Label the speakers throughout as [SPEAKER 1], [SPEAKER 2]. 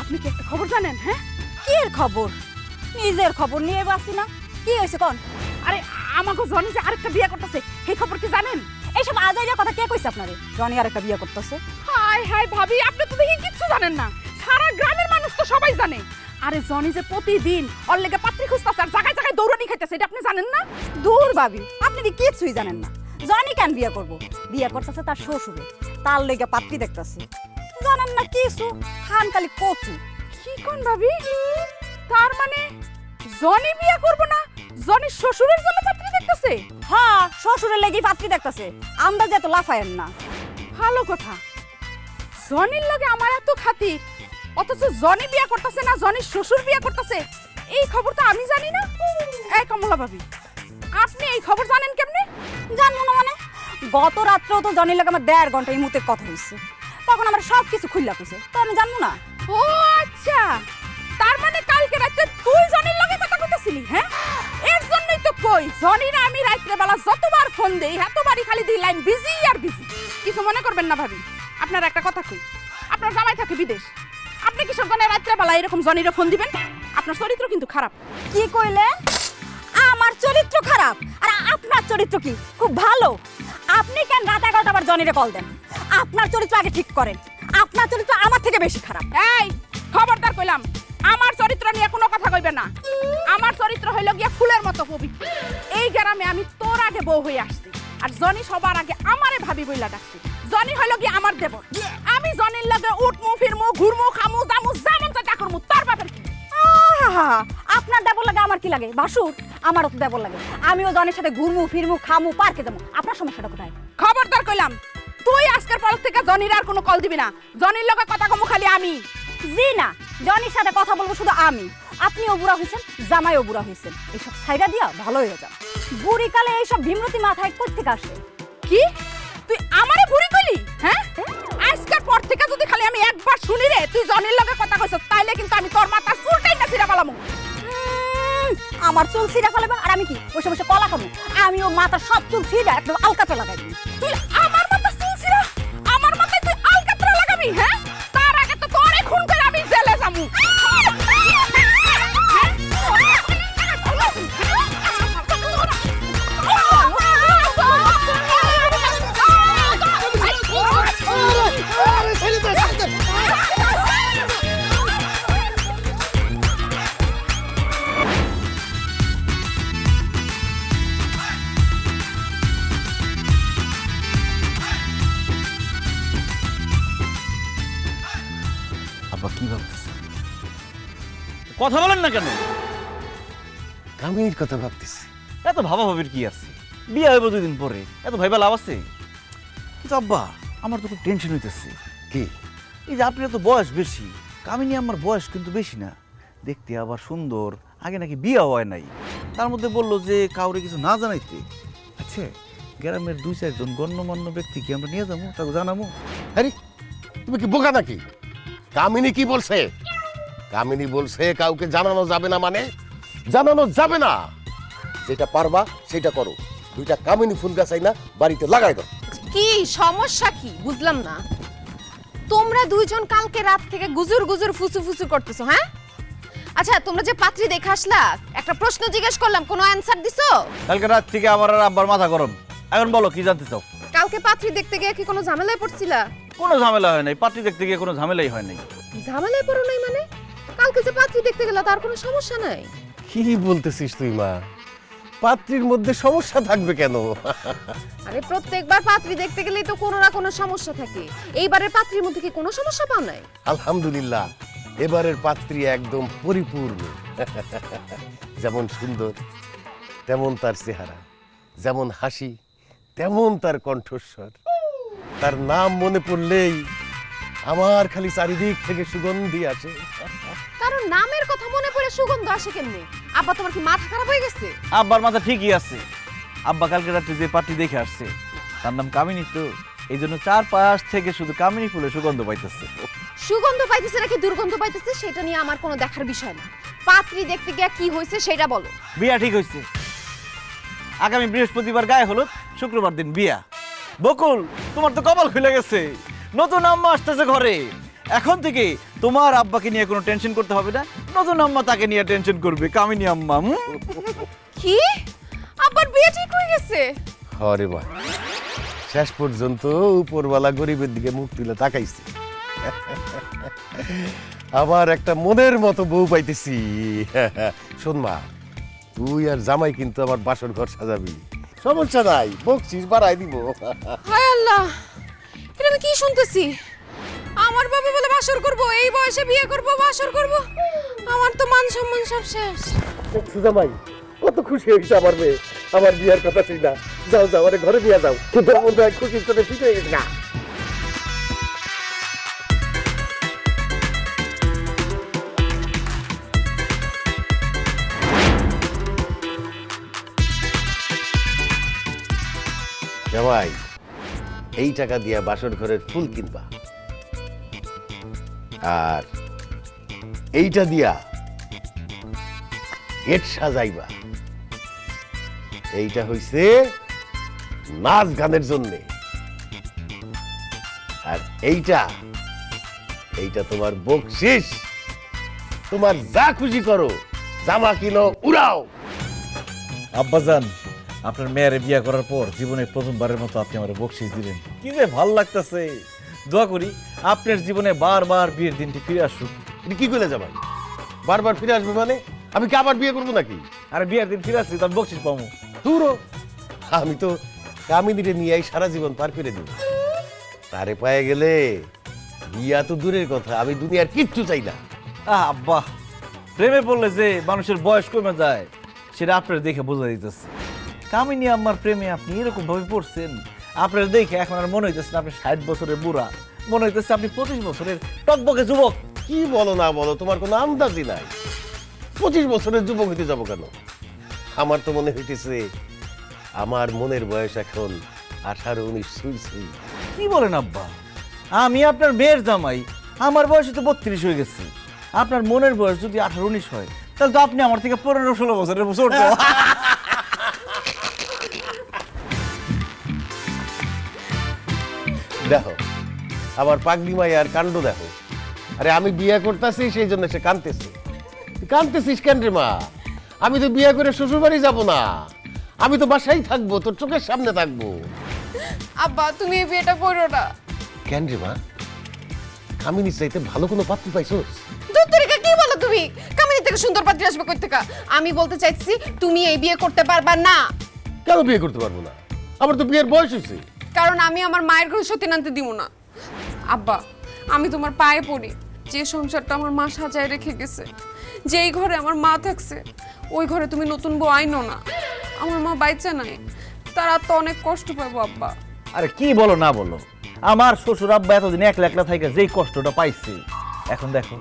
[SPEAKER 1] আপনি কি একটা খবর জানেন হ্যাঁ?
[SPEAKER 2] কি এর খবর? নিজের খবর নিয়ে বাসি না। কি হয়েছে কোন?
[SPEAKER 1] আরে আমাকে জনি যে আরেকটা বিয়ে করতেছে এই খবর কি জানেন?
[SPEAKER 2] এইসব আজাইরা কথা কে কইছে আপনারে? জনি আর একটা বিয়ে করতেছে।
[SPEAKER 1] হাই হাই ভাবি আপনি তো দেখি কিচ্ছু জানেন না। সারা গ্রামের মানুষ তো সবাই জানে। আরে জনি যে প্রতিদিন ওর লেগে পাত্রী খুঁজতেছে আর জায়গায় জায়গায় দৌড়ানি খাইতেছে এটা আপনি জানেন না?
[SPEAKER 2] দূর ভাবি আপনি কি কিছুই জানেন না। জনি কেন বিয়ে করব? বিয়ে করতেছে তার শ্বশুরে। তার লেগে পাত্রী দেখতেছে। জানেন না কিছু? খান খালি কচু।
[SPEAKER 1] কি কোন ভাবি? তার মানে জনি বিয়ে করব না? জনি শ্বশুরের জন্য পাত্রী দেখতেছে?
[SPEAKER 2] হ্যাঁ শ্বশুরের লেগেই পাত্রী দেখতেছে। আন্দাজ এত লাফায়েন না।
[SPEAKER 1] ভালো কথা। জনির লগে আমার এত খাতির। অথচ জনি বিয়ে করতেছে না জনির শ্বশুর বিয়ে করতেছে? এই খবর তো আমি জানি না। এই কমলা ভাবি আপনি এই খবর জানেন কেমনে?
[SPEAKER 2] জানব না মানে? গত রাত্রেও তো জনির লাগে আমার দেড় ঘণ্টা এই মুহূর্তে কথা হয়েছে। তখন আমার সব কিছু খুললা কইছে। তো আমি জানব না?
[SPEAKER 1] ও আচ্ছা। তার মানে কালকে রাতে তুই জনির লগে কথা কইতেছিলি হ্যাঁ? এর জন্যই তো কই জনির আমি রাত্রে বেলা যতবার ফোন দেই এতবারই খালি দিই লাইন বিজি আর বিজি। কিছু মনে করবেন না ভাবি। আপনার একটা কথা কই। আপনার জামাই থাকে বিদেশ। আপনি কিসব জনের রাত্রে বেলা এরকম জনিরে ফোন দিবেন? আপনার চরিত্র কিন্তু খারাপ।
[SPEAKER 2] কি কইলে আমার চরিত্র খারাপ। আর আপনার চরিত্র কি? খুব ভালো। আপনি কেন রাত এগারোটা আবার জনিরে কল দেন? আপনার চরিত্র আগে ঠিক করেন। আপনার চরিত্র আমার থেকে বেশি খারাপ।
[SPEAKER 1] এই, খবরদার কইলাম, আমার চরিত্র নিয়ে কোনো কথা কইবে না। আমার চরিত্র হইল গিয়া ফুলের মতো পবিত্র। এই গ্রামে আমি তোর আগে বউ হয়ে আসছি। আর জনি সবার আগে আমারে ভাবি বইলা ডাকছি। জনি হইল গিয়া আমার দেব আমি জনির লগে উঠমু, ফিরমু, ঘুরমু, খামু দামু যেমন চাই তা করমু। তোর বাপের
[SPEAKER 2] আহা, আপনার দেবর লাগে আমার কি লাগে? বাসুর আমারও তো দেবর লাগে। আমিও জনের সাথে ঘুরমু ফিরমু খামু পার্কে যাব। আপনার সমস্যাটা কোথায়?
[SPEAKER 1] খবরদার কইলাম তুই আজকের পর থেকে জনির আর কোনো কল দিবি না। জনির লগে কথা কমু খালি আমি।
[SPEAKER 2] জি না জনির সাথে কথা বলব শুধু আমি। আপনিও বুড়া হয়েছেন জামাইও বুড়া হয়েছেন এইসব সাইডা দিয়া ভালো হয়ে যান বুড়ি কালে এইসব ভীমরতি মাথায় কোথেকে আসে?
[SPEAKER 1] কি? তুই আমারে ভুরি কইলি? হ্যাঁ? পর থেকে যদি খালি আমি একবার শুনি রে, তুই জনির লগে কথা কইছস, তাইলে কিন্তু আমি তোর মাথার চুলটাই না ছিড়া পালামু
[SPEAKER 2] আমার চুল ছিঁড়া ফেলাবে আর আমি কি? বসে বসে কলা খাব ও মাথার সব চুল ছিঁড়া একদম আলকাতে লাগাই
[SPEAKER 1] তুই আমার
[SPEAKER 3] কি ভাবতেছে কথা বলেন না কেন?
[SPEAKER 4] কামিনীর কথা ভাবতেছি।
[SPEAKER 3] এত ভাবা ভাবির কি আছে? বিয়ে হইব দুদিন পরে। এত ভাইবা লাভ আছে? কিন্তু আব্বা আমার তো খুব টেনশন হইতেছে।
[SPEAKER 4] কি?
[SPEAKER 3] এই যে আপনার তো বয়স বেশি কামিনী আমার বয়স কিন্তু বেশি না। দেখতে আবার সুন্দর আগে নাকি বিয়ে হয় নাই। তার মধ্যে বলল যে কাউরে কিছু না জানাইতে। আচ্ছা গ্রামের দুই চারজন গণ্যমান্য ব্যক্তিকে আমরা নিয়ে যাব তাকে জানাব।
[SPEAKER 4] আরে তুমি কি বোকা নাকি? কামিনী কি বলছে? কামিনী বলছে কাউকে জানানো যাবে না মানে? জানানো যাবে না। যেটা পারবা সেটা করো। দুইটা কামিনী ফুল গাছাই না বাড়িতে লাগাই দাও।
[SPEAKER 5] কি সমস্যা কি? বুঝলাম না। তোমরা দুইজন কালকে রাত থেকে গুজুর গুজুর ফুসু ফুসু করতেছো হ্যাঁ? আচ্ছা তোমরা যে পাত্রী দেখে আসলা একটা প্রশ্ন জিজ্ঞেস করলাম কোনো অ্যানসার দিছো?
[SPEAKER 3] কালকে রাত থেকে আমার আর আব্বার মাথা গরম। এখন বলো কি জানতে চাও?
[SPEAKER 5] কালকে পাত্রী দেখতে গিয়ে কি কোনো ঝামেলায় পড়ছিলা?
[SPEAKER 3] কোনো ঝামেলা হয় নাই পাত্রী দেখতে গিয়ে কোনো ঝামেলাই হয় নাই।
[SPEAKER 5] ঝামেলায় পড়ো নাই মানে? কালকে যে পাত্রী দেখতে গেলা তার কোনো সমস্যা নাই?
[SPEAKER 4] কি বলতেছিস তুই মা? পাত্রীর মধ্যে সমস্যা থাকবে কেন?
[SPEAKER 5] আরে প্রত্যেকবার পাত্রী দেখতে গেলেই তো কোনো না কোনো সমস্যা থাকে। এইবারের পাত্রীর মধ্যে কি কোনো সমস্যা পাও নাই?
[SPEAKER 4] আলহামদুলিল্লাহ এবারের পাত্রী একদম পরিপূর্ণ। যেমন সুন্দর তেমন তার চেহারা যেমন হাসি তেমন তার কণ্ঠস্বর। তার নাম মনে পড়লেই আমার খালি চারিদিক থেকে সুগন্ধি আসে।
[SPEAKER 5] কারণ নামের কথা মনে পড়ে সুগন্ধ আসে কেমনে? আব্বা তোমার কি মাথা খারাপ হয়ে গেছে?
[SPEAKER 3] আব্বার মাথা ঠিকই আছে। আব্বা কালকে রাত্রে যে পার্টি দেখে আসছে তার নাম কামিনী তো। এই জন্য চার পাশ থেকে শুধু কামিনী ফুলে সুগন্ধ পাইতেছে।
[SPEAKER 5] সুগন্ধ পাইতেছে নাকি দুর্গন্ধ পাইতেছে সেটা নিয়ে আমার কোনো দেখার বিষয় না। পাত্রী দেখতে গিয়া কি হয়েছে সেটা বলো।
[SPEAKER 3] বিয়া ঠিক হয়েছে আগামী বৃহস্পতিবার গায়ে হলুদ শুক্রবার দিন বিয়া। বকুল তোমার তো কপাল খুলে গেছে। নতুন আম্মা আসতেছে ঘরে। এখন থেকে তোমার আব্বাকে নিয়ে কোনো টেনশন করতে হবে না। নতুন আম্মা তাকে নিয়ে টেনশন করবে কামিনী আম্মা
[SPEAKER 5] কি? আব্বার বিয়ে ঠিক হয়ে গেছে?
[SPEAKER 4] হরে মা শেষ পর্যন্ত উপরওয়ালা গরিবের দিকে মুখ তুলে তাকাইছে। আবার একটা মনের মতো বউ পাইতেছি। শোন মা তুই আর জামাই কিন্তু আমার বাসর ঘর সাজাবি। সমস্যা নাই বকছিস বাড়াই দিব।
[SPEAKER 5] হায় আল্লাহ এটা আমি কি শুনতেছি? আমার বাবা বলে বাসর করব এই বয়সে বিয়ে করব বাসর করব। আমার তো মান সম্মান সব শেষ।
[SPEAKER 4] দেখছ জামাই কত খুশি হয়েছে আমার মেয়ে। আমার বিয়ার কথা ছিল না। যাও যাও আরে ঘরে বিয়া যাও। কিন্তু আমার খুশি করে ঠিক হয়ে গেছে না। জামাই, এই টাকা দিয়া বাসর ঘরের ফুল কিনবা। আর এইটা দিয়া গেট সাজাইবা। এইটা হইছে নাচ গানের জন্য। আর এইটা এইটা তোমার বকশিস। তোমার যা খুশি করো, জামা কিনো, উড়াও।
[SPEAKER 3] আব্বাজান আপনার মেয়েরে বিয়ে করার পর জীবনে প্রথমবারের মতো আপনি আমার বকশিস দিলেন। কি যে ভালো লাগতেছে। দোয়া করি আপনার জীবনে বারবার বিয়ের দিনটি ফিরে আসুক।
[SPEAKER 4] এটা কি করে জামাই? বারবার ফিরে আসবে মানে? আমি কি আবার বিয়ে করব নাকি?
[SPEAKER 3] আর বিয়ের দিন ফিরে আসলে তো আমি বকশিস পাবো
[SPEAKER 4] দূরও আমি তো আমি কামিনীরে নিয়ে এই সারা জীবন পার করে দিব। তারে পায়ে গেলে বিয়া তো দূরের কথা আমি দুনিয়ার কিচ্ছু চাই না।
[SPEAKER 3] আহ আব্বা প্রেমে পড়লে যে মানুষের বয়স কমে যায় সেটা আপনার দেখে বোঝা দিতেছে কামিনী আমার প্রেমে আপনি এরকম ভাবে পড়ছেন। আপনার দেখে এখন আর মনে হইতেছে না আপনি ষাট বছরের বুড়া। মনে হইতেছে আপনি পঁচিশ বছরের টকবকে যুবক।
[SPEAKER 4] কি বলো না বলো তোমার কোনো আন্দাজই নাই। পঁচিশ বছরের যুবক হইতে যাব কেন? আমার তো মনে হইতেছে আমার মনের বয়স এখন আঠারো উনিশ সুই সুই
[SPEAKER 3] কি বলেন আব্বা? আমি আপনার মেয়ের জামাই আমার বয়স তো বত্রিশ হয়ে গেছে। আপনার মনের বয়স যদি আঠারো উনিশ হয় তাহলে তো আপনি আমার থেকে পনেরো ষোলো বছরের ছোট
[SPEAKER 4] দেখো আমার পাগলি মাই আর কাণ্ড দেখো। আরে আমি বিয়ে করতেছি সেই জন্য সে কানতেছে কাঁদতেছিস কেন রে মা? আমি তো বিয়ে করে শ্বশুর বাড়ি যাব না। আমি তো বাসায় থাকব তোর চোখের সামনে থাকব।
[SPEAKER 5] আব্বা তুমি এই বিয়েটা করো না।
[SPEAKER 4] কেন রে মা? কামিনী চাইতে ভালো কোনো পাত্রী পাইছোস?
[SPEAKER 5] দুত্তরিকা কি বলো তুমি? কামিনী থেকে সুন্দর পাত্রী আসবে কই থেকে আমি বলতে চাইছি তুমি এই বিয়ে করতে পারবা না।
[SPEAKER 4] কেন বিয়ে করতে পারব না? আমার তো বিয়ের বয়স হয়েছে
[SPEAKER 5] কারণ আমি আমার মায়ের ঘরে সত্যি আনতে দিব না। আব্বা, আমি তোমার পায়ে পড়ি। যে সংসারটা আমার মা সাজায় রেখে গেছে, যেই ঘরে আমার মা থাকছে, ওই ঘরে তুমি নতুন বউ আইনো না। আমার মা বাইচা নাই, তারা তো অনেক কষ্ট পাবো, আব্বা।
[SPEAKER 3] আরে কি বলো না বলো, আমার শ্বশুর আব্বা এতদিন একলা একলা থাকে যেই কষ্টটা পাইছে, এখন দেখো,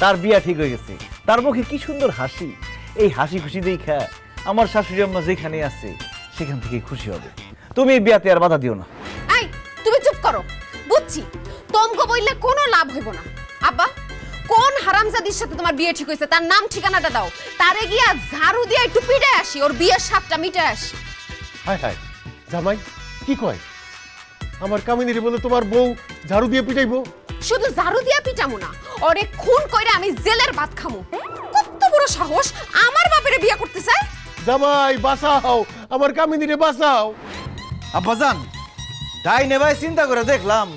[SPEAKER 3] তার বিয়া ঠিক হয়ে গেছে, তার মুখে কি সুন্দর হাসি, এই হাসি খুশি দেখা আমার শাশুড়ি আম্মা যেখানে আছে, সেখান থেকে খুশি হবে। তুমি এই বিয়াতে আর বাধা দিও না।
[SPEAKER 5] করো। বুঝছি। তমকো বললে কোনো লাভ হইব না। আব্বা কোন হারামজাদির সাথে তোমার বিয়ে ঠিক হয়েছে? তার নাম ঠিকানাটা দাও। তারে গিয়া ঝাড়ু দিয়ে একটু পিটায় আসি ওর বিয়ের সাতটা মিটায় আসি।
[SPEAKER 4] হায় হায় জামাই কি কয়? আমার কামিনীরে বলে তোমার বউ ঝাড়ু দিয়ে পিটাইবো?
[SPEAKER 5] শুধু ঝাড়ু দিয়া পিটামু না ওরে খুন কইরা আমি জেলের ভাত খামু। কত বড় সাহস আমার বাপেরে বিয়ে করতে চায়?
[SPEAKER 4] জামাই বাঁচাও আমার কামিনীরে বাঁচাও।
[SPEAKER 3] আব্বাজান তাই নেবাই চিন্তা করে দেখলাম।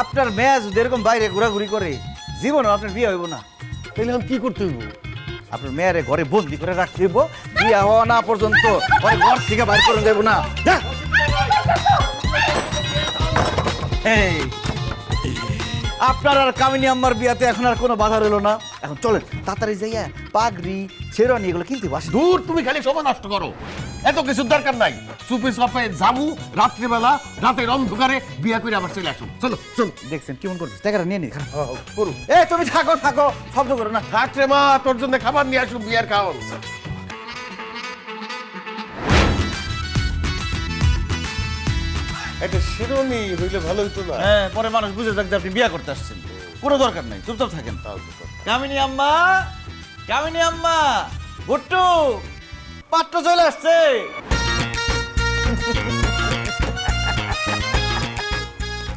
[SPEAKER 3] আপনার মেয়ে যদি এরকম বাইরে ঘোরাঘুরি করে জীবনও আপনার বিয়ে হইব না।
[SPEAKER 4] তাহলে আমি কি করতে হইব?
[SPEAKER 3] আপনার মেয়েরে ঘরে বন্দি করে রাখতে হইব। বিয়া হওয়া না পর্যন্ত ওরে ঘর থেকে বাইর করে দেব না। আপনার আর কামিনী আম্মার বিয়াতে এখন আর কোনো বাধা রইল না। এখন চলেন তাড়াতাড়ি যাইয়া পাগড়ি ছেড়ানি এগুলো কিনতে বাসি
[SPEAKER 4] দূর তুমি খালি সময় নষ্ট করো। এত কিছু দরকার নাই। সুপে সপে জামু রাত্রিবেলা রাতের অন্ধকারে বিয়ে করে আবার চলে আসো চলো চলো।
[SPEAKER 3] দেখছেন কেমন করছিস টাকাটা নিয়ে নি এ তুমি থাকো থাকো শব্দ করো না।
[SPEAKER 4] থাক রে মা তোর জন্য খাবার নিয়ে আসুন বিয়ার খাওয়ান একটা শিরোনি হইলে ভালো হইতো না।
[SPEAKER 3] হ্যাঁ পরে মানুষ বুঝে যাক আপনি বিয়ে করতে আসছেন। কোনো দরকার নাই চুপচাপ থাকেন। কামিনী আম্মা কামিনী আম্মা গুট্টু পাত্র চলে আসছে।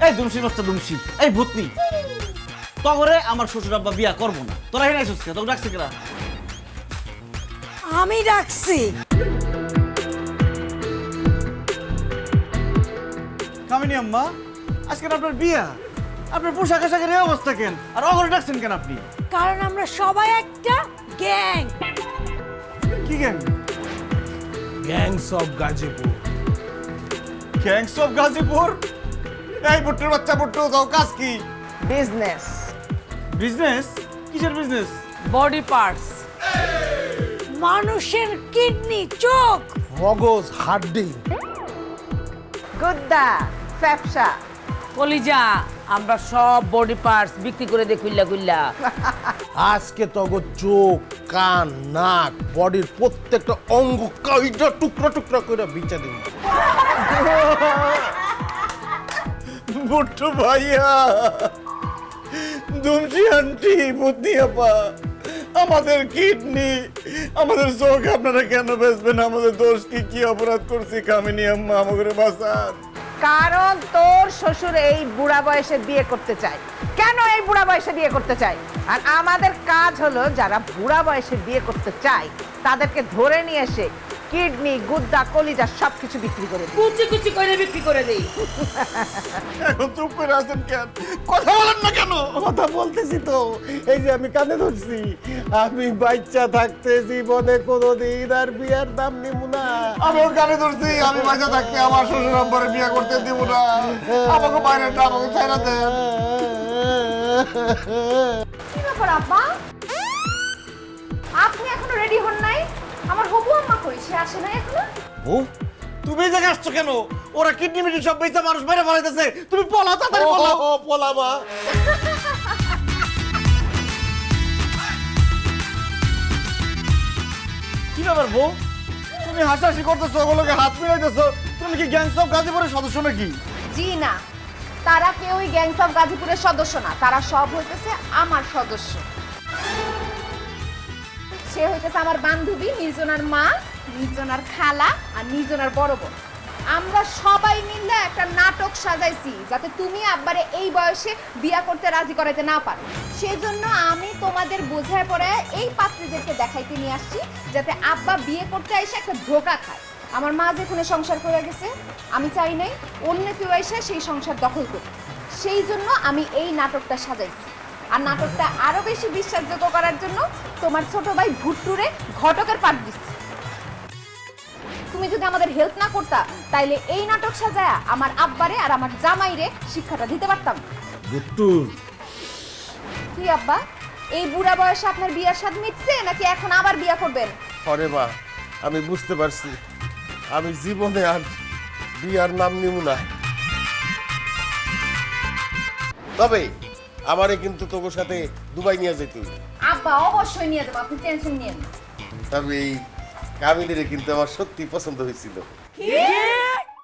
[SPEAKER 3] এই দুমসি বাচ্চা দুমসি। এই ভূতনি। তগরে আমার শ্বশুর আব্বা বিয়া করব না। তোরা হেনে আইসুস কে তোকে ডাকছে কেরা?
[SPEAKER 2] আমি ডাকছি।
[SPEAKER 3] কামিনী আম্মা আজকে আপনার বিয়া? আপনার পোশাক আশাকের এই অবস্থা কেন? আর অগরে ডাকছেন কেন আপনি?
[SPEAKER 2] কারণ আমরা সবাই একটা গ্যাং।
[SPEAKER 3] কি gang?
[SPEAKER 6] Gangs of Ghazipur.
[SPEAKER 3] Gangs of Ghazipur? এই বুট্টুর বাচ্চা বুট্টু দাও কাজ কি?
[SPEAKER 7] বিজনেস
[SPEAKER 3] বিজনেস কিসের বিজনেস
[SPEAKER 1] বডি পার্টস
[SPEAKER 2] মানুষের কিডনি চোখ।
[SPEAKER 6] মগজ হাড্ডি।
[SPEAKER 7] গুদ্দা ফ্যাপসা
[SPEAKER 8] কলিজা আমরা সব বডি পার্টস বিক্রি করে দিই কুইল্লা কুইল্লা
[SPEAKER 6] আজকে তগো চোখ কান নাক বডির প্রত্যেকটা অঙ্গ কাইটা টুকরা টুকরা করে বিচা দিব
[SPEAKER 3] বুট্টু ভাইয়া। দুমসি আন্টি বুদ্ধি আপা, আমাদের কিডনি, আমাদের চোখ, আপনারা কেন বেচবেন? আমাদের দোষ কি? কি অপরাধ করছি? কামিনী আম্মা আমাদের বাসান
[SPEAKER 7] কারণ তোর শ্বশুর এই বুড়া বয়সে বিয়ে করতে চায়। কেন এই বুড়া বয়সে বিয়ে করতে চায়? আর আমাদের কাজ হলো, যারা বুড়া বয়সে বিয়ে করতে চায়, তাদেরকে ধরে নিয়ে এসে কিডনি গুদ্দা কলিজা সব কিছু বিক্রি করে দিই।
[SPEAKER 8] কুচি কুচি করে বিক্রি করে দিই।
[SPEAKER 3] এখন চুপ করে আছেন কেন? কথা বলেন না কেন?
[SPEAKER 6] কথা বলতেছি তো। এই যে আমি কানে ধরছি। আমি বাচ্চা থাকতে জীবনে কোনোদিন আর বিয়ার দাম নিব না।
[SPEAKER 3] আমি ওর গানে ধরছি আমি বাচ্চা থাকতে আমার শ্বশুর আব্বারে বিয়ে করতে দিব না। আমাকে বাইরে না আমাকে ছাড়া দেন।
[SPEAKER 5] কি ব্যাপার আব্বা? আপনি এখনও রেডি হন নাই? আমার হবু আম্মা কই? সে আসে নাই এখনও?
[SPEAKER 3] ও তুমি এই জায়গায় আসছো কেন? ওরা কিডনি মিডনি সব বেচা মানুষ তুমি পলা তাড়াতাড়ি পলা
[SPEAKER 6] ও পোলামা
[SPEAKER 3] কি ব্যাপার বউ? তুমি হাসাহাসি করতেছো ওগুলোকে হাত মিলাইতেছো। তুমি কি গ্যাংস অফ গাজীপুরের সদস্য নাকি?
[SPEAKER 5] জি না। তারা কেউই গ্যাংস অফ গাজীপুরের সদস্য না। তারা সব হইতেছে আমার সদস্য। সে হইতেছে আমার বান্ধবী, নির্জনার মা, নির্জনার খালা আর নির্জনার বড় বোন। আমরা সবাই মিলে একটা নাটক সাজাইছি যাতে তুমি আব্বারে এই বয়সে বিয়া করতে রাজি করাইতে না পারো। সেজন্য আমি তোমাদের বোঝায় পড়ে এই পাত্রীদেরকে দেখাইতে নিয়ে আসছি যাতে আব্বা বিয়ে করতে এসে একটা ধোকা খায়। আমার মা যেখানে সংসার করে গেছে, আমি চাই নাই, অন্য কেউ এসে সেই সংসার দখল করতে সেই জন্য আমি এই নাটকটা সাজাইছি। আর নাটকটা আরও বেশি বিশ্বাসযোগ্য করার জন্য তোমার ছোট ভাই ভুট্টুরে ঘটকের পাঠ দিচ্ছি। তুমি যদি আমাদের হেল্প না করতা তাইলে এই নাটক সাজায়া আমার আব্বারে আর আমার জামাইরে শিক্ষাটা দিতে পারতাম।
[SPEAKER 6] গুট্টুর
[SPEAKER 5] কি আব্বা? এই বুড়া বয়সে আপনার বিয়ার স্বাদ মিটছে নাকি এখন আবার বিয়া করবেন?
[SPEAKER 6] হরে মা আমি বুঝতে পারছি। আমি জীবনে আর বিয়ার নাম নিব না। তবে আমারে কিন্তু তোর সাথে দুবাই নিয়ে যেতে হবে।
[SPEAKER 5] আব্বা অবশ্যই নিয়ে যাব আপনি টেনশন নিয়েন
[SPEAKER 6] তবে এই কামিলের কিন্তু আমার সত্যি পছন্দ হয়েছিল।
[SPEAKER 2] কি?